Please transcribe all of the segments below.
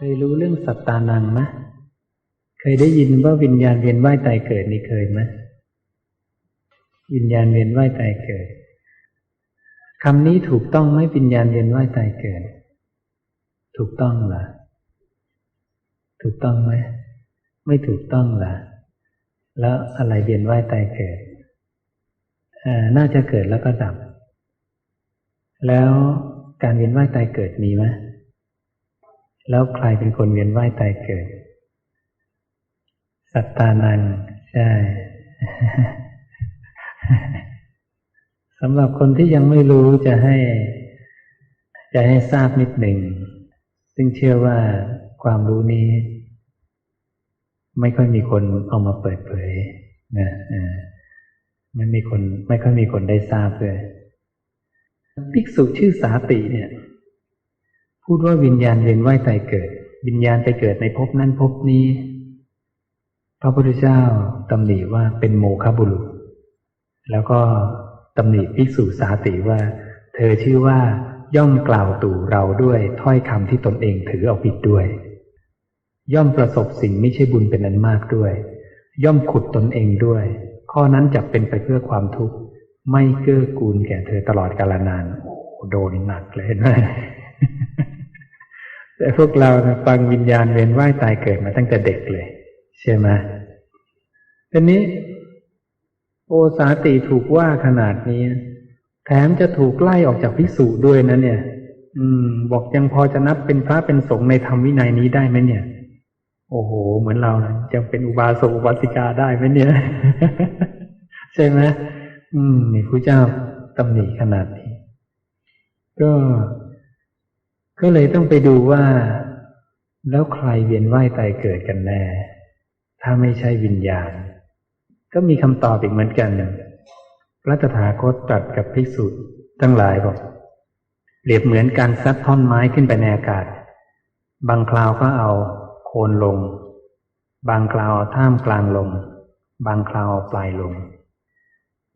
เคยรู้เรื่องสัตตานังไหมเคยได้ยินว่าวิญญาณเวียนว่ายตายเกิดนี่เคยไหมวิญญาณเวียนว่ายตายเกิดคำนี้ถูกต้องไหมวิญญาณเวียนว่ายตายเกิด ถูกต้องเหรอถูกต้องไหมไม่ถูกต้องเหรอแล้วอะไรเวียนว่ายตายเกิดน่าจะเกิดแล้วก็ดับ แล้วการเวียนว่ายตายเกิดมีไหม แล้วใครเป็นคนเวียนว่ายตายเกิด สัตตานังใช่สำหรับคนที่ยังไม่รู้จะให้ จะให้ทราบนิดหนึ่ง ซึ่งเชื่อว่าความรู้นี้ ไม่ค่อยมีคนเอามาเปิดเผยนะไม่มีคน ไม่ค่อยมีคนได้ทราบเลยภิกษุชื่อสาติเนี่ย พูดว่าวิญญาณเวียนว่ายตายเกิด วิญญาณไปเกิดในภพนั้นภพนี้ พระพุทธเจ้าตำหนิว่าเป็นโมฆะบุรุษ แล้วก็ตำหนิภิกษุสาติว่า เธอชื่อว่าย่อมกล่าวตู่เราด้วยถ้อยคำที่ตนเองถือเอาผิดด้วย ย่อมประสบสิ่งไม่ใช่บุญเป็นอันมากด้วย ย่อมขุดตนเองด้วย ข้อนั้นจะเป็นไปเพื่อความทุกข์ไม่เกื้อกูลแก่เธอตลอดกาลนานโอ้โดนหนักเลยนะ แต่พวกเรานะฟังวิญญาณเวียนว่ายตายเกิดมาตั้งแต่เด็กเลย ใช่ไหมทีนี้ โอสาติถูกว่าขนาดนี้ แถมจะถูกไล่ออกจากพิสูจด้วยนะเนี่ย อืม บอกยังพอจะนับเป็นพระเป็นสงฆ์ในธรรมวินัยนี้ได้ไหมเนี่ย โอ้โห เหมือนเรานะจะเป็นอุบาสกอุบาสิกาได้ไหมเนี่ย ใช่ไหมอืมนี่พระเจ้าตำหนิขนาดนี้ ก็ ก็เลยต้องไปดูว่า แล้วใครเวียนว่ายตายเกิดกันแน่ ถ้าไม่ใช่วิญญาณ ก็มีคำตอบอีกเหมือนกันพระตถาคตตรัสกับภิกษุทั้งหลายบอกเปรียบเหมือนการซัดท่อนไม้ขึ้นไปในอากาศ บางคราวก็เอาโคนลง บางคราวท่ามกลางลง บางคราวปลายลง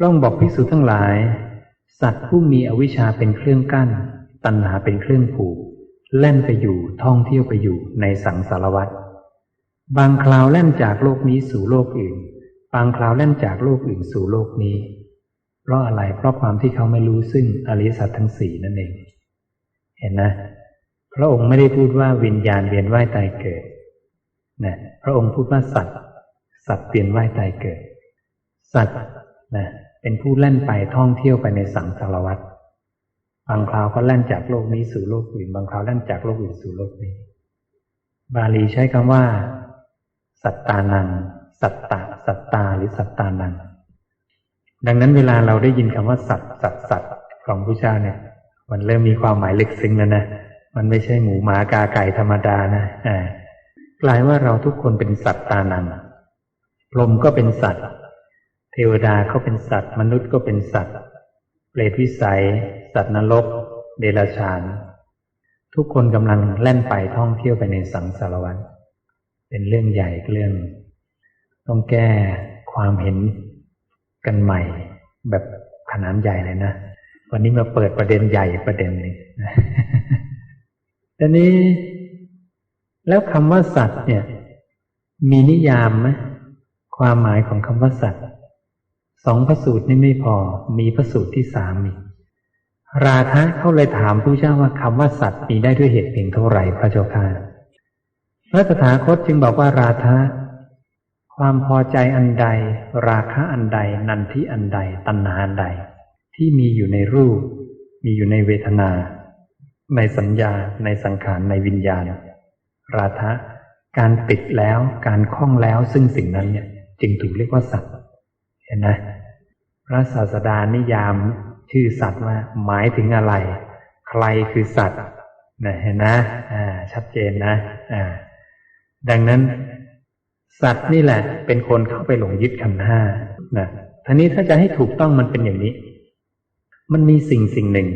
ร่องบอกภิกษุทั้งหลาย สัตว์ผู้มีอวิชชาเป็นเครื่องกั้น ตัณหาเป็นเครื่องผูกเล่นไปอยู่ท่องเที่ยวไปอยู่ในสังสารวัฏบางคราวเล่นจากโลกนี้สู่โลกอื่น บางคราวเล่นจากโลกอื่นสู่โลกนี้ เพราะอะไรเพราะความที่เขาไม่รู้ซึ่งอริยสัจทั้งสี่นั่นเอง เห็นนะพระองค์ไม่ได้พูดว่าวิญญาณเวียนว่ายตายเกิดนะพระองค์พูดว่าสัตว์ สัตว์เวียนว่ายตายเกิด สัตว์นะเป็นผู้เล่นไปท่องเที่ยวไปในสังสารวัฏ บางคราวก็เล่นจากโลกนี้สู่โลกอื่น บางคราวเล่นจากโลกอื่นสู่โลกนี้ บาลีใช้คำว่า สัตตานัง สัตตาสัตตาหรือสัตตานัง ดังนั้นเวลาเราได้ยินคำว่า สัตสัตสัตของพระเจ้าเนี่ย มันเริ่มมีความหมายลึกซึ้งแล้วนะ มันไม่ใช่หมูหมากาไก่ธรรมดานะอ่ากลายว่าเราทุกคนเป็นสัตตานังพรหมก็เป็นสัตว์ เทวดาก็เป็นสัตว์ มนุษย์ก็เป็นสัตว์ เปรตวิสัย สัตว์นรก เดรัจฉาน ทุกคนกำลังแล่นไปท่องเที่ยวไปในสังสารวัฏเป็นเรื่องใหญ่เรื่อง ต้องแก้ความเห็นกันใหม่ แบบขนาดใหญ่เลยนะ วันนี้มาเปิดประเด็นใหญ่ประเด็นนี้ทีนี้ แล้วคำว่าสัตว์เนี่ย มีนิยามไหมความหมายของคำว่าสัตว์ สองพระสูตรนี่ไม่พอ มีพระสูตรที่สามอีกราธะเขาเลยถามผู้เจ้าว่าคำว่าสัตว์มีได้ด้วยเหตุเพียงเท่าไหร่พระเจ้าค่ะพระตถาคตจึงบอกว่าราธะความพอใจอันใด ราคะอันใด นันทิอันใด ตัณหาอันใด ที่มีอยู่ในรูป มีอยู่ในเวทนา ในสัญญาในสังขารในวิญญาณ ราคะการติดแล้วการคล้องแล้วซึ่งสิ่งนั้นเนี่ยจึงถูกเรียกว่าสัตว์ นไหมพระศาสดานิยามชื่อสัตว์ว่าหมายถึงอะไร ใครคือสัตว์นะเห็นนะอ่าชัดเจนนะอ่าดังนั้นสัตว์นี่แหละ เป็นคนเข้าไปหลงยึดขันห้านะทีนี้ถ้าจะให้ถูกต้องมันเป็นอย่างนี้ มันมีสิ่งสิ่งหนึ่ง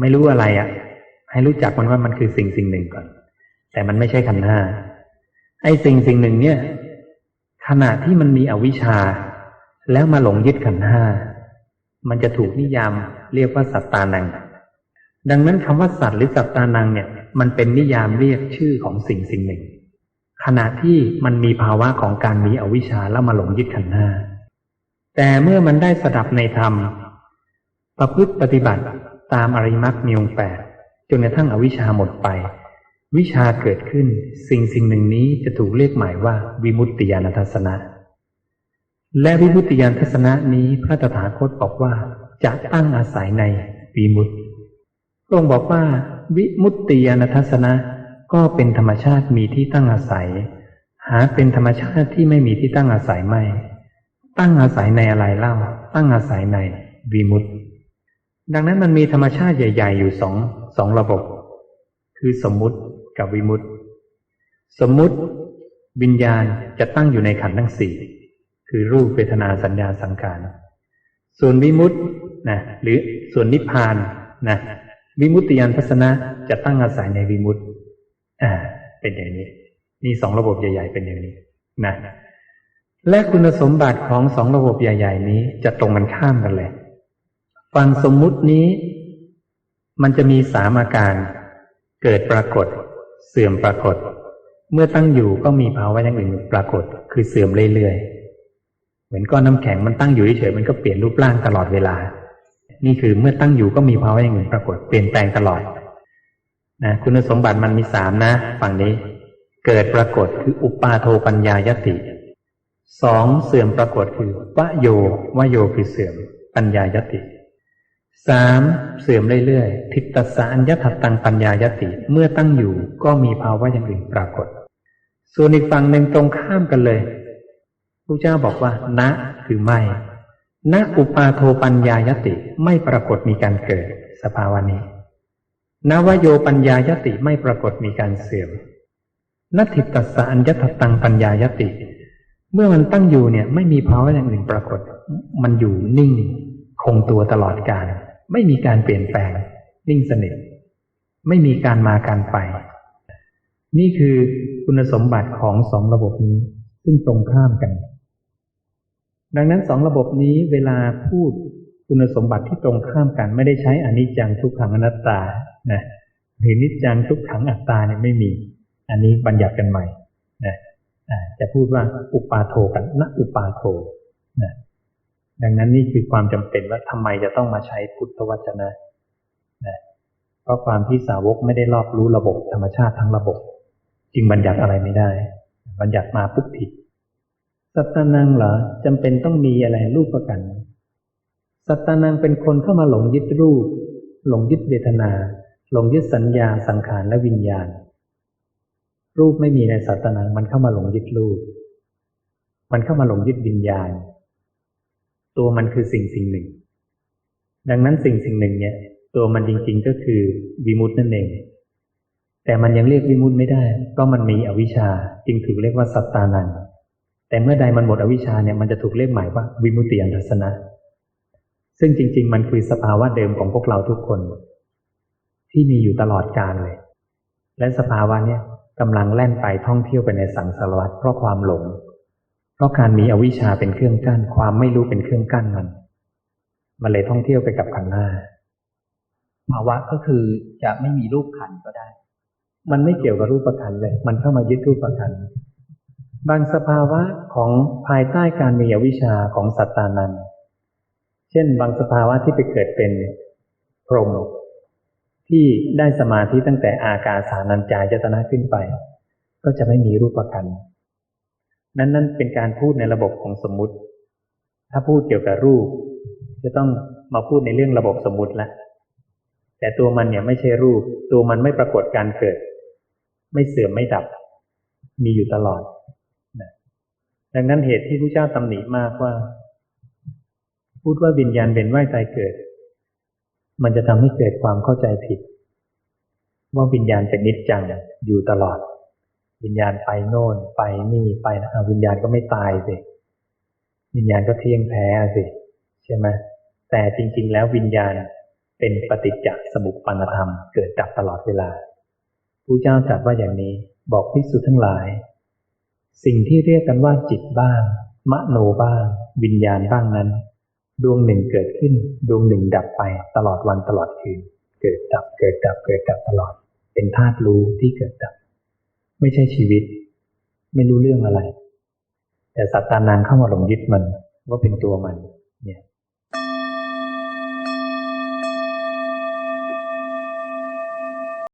ไม่รู้อะไรอะ่ะ ให้รู้จักมันว่ามันคือสิ่งสิ่งหนึ่งก่อน แต่มันไม่ใช่ขันห้าไอ้สิ่งสิ่งหนึ่งเนี่ย ขณะที่มันมีอวิชชา แล้วมาหลงยึดขันห้า มันจะถูกนิยามเรียกว่าสัตตานัง ดังนั้นคำว่าสัตว์หรือสัตตานังเนี่ย มันเป็นนิยามเรียกชื่อของสิ่งสิ่งหนึ่ง ขณะที่มันมีภาวะของการมีอวิชชาแล้วมาหลงยึดขันธ์ห้า แต่เมื่อมันได้สดับในธรรม ประพฤติปฏิบัติตามอริมักมีองแปดจนกระทั่งอวิชชาหมดไป วิชาเกิดขึ้น สิ่งสิ่งหนึ่งนี้จะถูกเรียกหมายว่าวิมุตติญาณทัศนะ และวิมุตติญาณทัศนะนี้พระตถาคตบอกว่าจะตั้งอาศัยในวิมุตติพระองค์บอกว่า วิมุตติญาณทัศนะก็เป็นธรรมชาติมีที่ตั้งอาศัย หาเป็นธรรมชาติที่ไม่มีที่ตั้งอาศัยไม่ ตั้งอาศัยในอะไรเล่า ตั้งอาศัยในวิมุตติดังนั้นมันมีธรรมชาติใหญ่ ๆ อยู่สองสองระบบ คือสมมุติกับวิมุตติ สมมุติวิญญาณจะตั้งอยู่ในขันธ์ทั้งสี่ คือรูปเวทนาสัญญาสังขารส่วนวิมุตตินะหรือส่วนนิพพานนะวิมุตติยานทัศนะจะตั้งอาศัยในวิมุตติอ่าเป็นอย่างนี้นี่สองระบบใหญ่ ๆ เป็นอย่างนี้นะและคุณสมบัติของสองระบบใหญ่ ๆ นี้จะตรงกันข้ามกันเลยฟังสมมุตินี้ มันจะมีสามอาการ เกิดปรากฏ เสื่อมปรากฏ เมื่อตั้งอยู่ก็มีภาวะอย่างอื่นปรากฏ คือเสื่อมเรื่อยๆ เหมือนก้อนน้ำแข็งมันตั้งอยู่เฉยมันก็เปลี่ยนรูปร่างตลอดเวลา นี่คือเมื่อตั้งอยู่ก็มีภาวะอย่างอื่นปรากฏเปลี่ยนแปลงตลอดนะคุณสมบัติมันมีสามนะ ฝั่งนี้ เกิดปรากฏคืออุปาโทปัญญายติสองเสื่อมปรากฏคือวโยวโยคือเสื่อม ปัญญายติสามเสื่อมเรื่อยๆทิฏฐสารยัตตังปัญญายติ เมื่อตั้งอยู่ก็มีภาวะอย่างอื่นปรากฏ ส่วนอีกฝั่งหนึ่งตรงข้ามกันเลย พระเจ้าบอกว่า ณคือไม่ ณอุปาโทปัญญายติไม่ปรากฏมีการเกิดสภาวะนี้นวโยปัญญายติไม่ปรากฏมีการเสื่อมนัตถิตสารยัตตังปัญญายติ เมื่อมันตั้งอยู่เนี่ย ไม่มีภาวะอย่างอื่นปรากฏ มันอยู่นิ่ง คงตัวตลอดกาลไม่มีการเปลี่ยนแปลง นิ่งสนิทไม่มีการมาการไป นี่คือคุณสมบัติของสองระบบนี้ ซึ่งตรงข้ามกัน ดังนั้นสองระบบนี้เวลาพูดคุณสมบัติที่ตรงข้ามกันไม่ได้ใช้อนิจจังทุกขังอนัตตานะหรือนิจจังทุกขังอัตตาเนี่ยไม่มี อันนี้บัญญัติกันใหม่นะจะพูดว่าอุปาโทกันนะอุปาโทนะดังนั้นนี่คือความจำเป็นว่าทำไมจะต้องมาใช้พุทธวจนะนะเพราะความที่สาวกไม่ได้รอบรู้ระบบธรรมชาติทั้งระบบ จึงบัญญัติอะไรไม่ได้ บัญญัติมาปุ๊บผิด สัตตานังเหรอจำเป็นต้องมีอะไรรูปประกัน สัตตานังเป็นคนเข้ามาหลงยึดรูป หลงยึดเวทนา หลงยึดสัญญาสังขารและวิญญาณ รูปไม่มีในสัตตานังมันเข้ามาหลงยึดรูป มันเข้ามาหลงยึดวิญญาณ ตัวมันคือสิ่งสิ่งหนึ่ง ดังนั้นสิ่งสิ่งหนึ่งเนี่ย ตัวมันจริงๆก็คือวิมุตนั่นเองแต่มันยังเรียกวิมุตไม่ได้ก็มันมีอวิชชาจึงถูกเรียกว่าสัตตานัน แต่เมื่อใดมันหมดอวิชชาเนี่ยมันจะถูกเรียกหมายว่าวิมุตติยันทัศนะ ซึ่งจริง ๆ มันคือสภาวะเดิมของพวกเราทุกคน ที่มีอยู่ตลอดกาลเลย และสภาวะเนี่ยกำลังแล่นไปท่องเที่ยวไปในสังสารวัฏเพราะความหลง เพราะการมีอวิชชาเป็นเครื่องกั้น ความไม่รู้เป็นเครื่องกั้นมัน มันเลยท่องเที่ยวไปกับขันหน้าภาวะก็คือจะไม่มีรูปขันก็ได้ มันไม่เกี่ยวกับรูปขันเลย มันเข้ามายึดรูปขัน บางสภาวะของภายใต้การมีอวิชชาของสัตตานันเช่น บางสภาวะที่ไปเกิดเป็นพรหมที่ได้สมาธิตั้งแต่อากาสานัญจายตนะขึ้นไป ก็จะไม่มีรูปขันธ์นั่นนั่นเป็นการพูดในระบบของสมมุติ ถ้าพูดเกี่ยวกับรูป จะต้องมาพูดในเรื่องระบบสมมุติละแต่ตัวมันเนี่ยไม่ใช่รูป ตัวมันไม่ปรากฏการเกิด ไม่เสื่อมไม่ดับ มีอยู่ตลอด ดังนั้นเหตุที่พระเจ้าตำหนิมากว่า พูดว่าวิญญาณเป็นว่ายตายเกิด มันจะทำให้เกิดความเข้าใจผิด ว่าวิญญาณเป็นนิจจังอยู่ตลอด วิญญาณไปโน่น ไปนี่ไปนะวิญญาณก็ไม่ตายสิวิญญาณก็เที่ยงแท้สิใช่ไหมแต่จริง ๆ แล้ววิญญาณเป็นปฏิจจสมุปปนธรรมเกิดดับตลอดเวลาผู้เจ้าตรัสว่าอย่างนี้บอกพิสุทั้งหลาย สิ่งที่เรียกกันว่าจิตบ้าง มโนบ้าง วิญญาณบ้างนั้น ดวงหนึ่งเกิดขึ้น ดวงหนึ่งดับไปตลอดวันตลอดคืน เกิดดับ เกิดดับ เกิดดับตลอด เป็นธาตุรู้ที่เกิดดับ ไม่ใช่ชีวิต ไม่รู้เรื่องอะไร แต่สัตตานังเข้ามาหลงยึดมันว่าเป็นตัวมัน เนี่ย